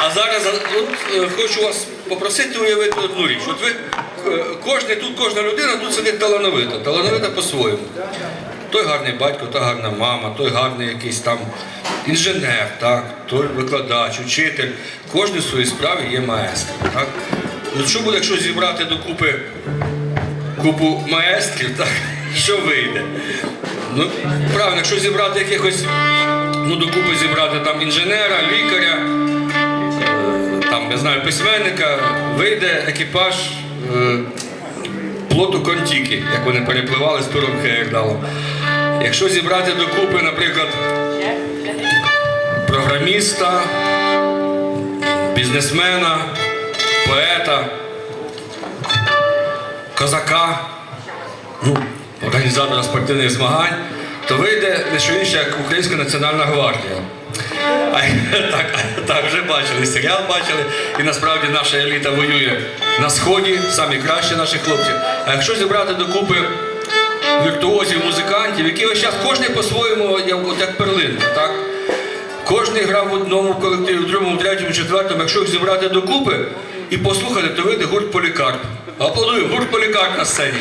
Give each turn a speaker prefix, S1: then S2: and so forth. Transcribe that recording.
S1: А зараз от, е, хочу вас попросити уявити одну річ. От ви е, кожний тут, кожна людина тут сидить талановита, талановита по-своєму. Той гарний батько, та гарна мама, той гарний якийсь там інженер, так, той викладач, учитель. Кожен в своїй справі є маестро. Так? От що буде, якщо зібрати докупи купу маестрів, так, що вийде? Ну, правильно, якщо зібрати якихось, ну, докупи зібрати там інженера, лікаря, е, я знаю, письменника, вийде екіпаж е, плоту Контіки, як вони перепливали з Туром Хейердалом. Якщо зібрати докупи, наприклад, програміста, бізнесмена, поета, козака, ну, організатора спортивних змагань, то вийде не що інше, як Українська національна гвардія. А, так, так, вже бачили, серіал бачили, і насправді наша еліта воює на сході, самі кращі наші хлопці. А якщо зібрати докупи віртуозів, музикантів, які ось час кожен по-своєму, як, перлинка, так? Кожний грав в одному колективі, в другому, в третьому, четвертому. Якщо їх зібрати докупи і послухати, то вийде гурт Полікарп. Аплодуємо, гурт Полікарп на сцені.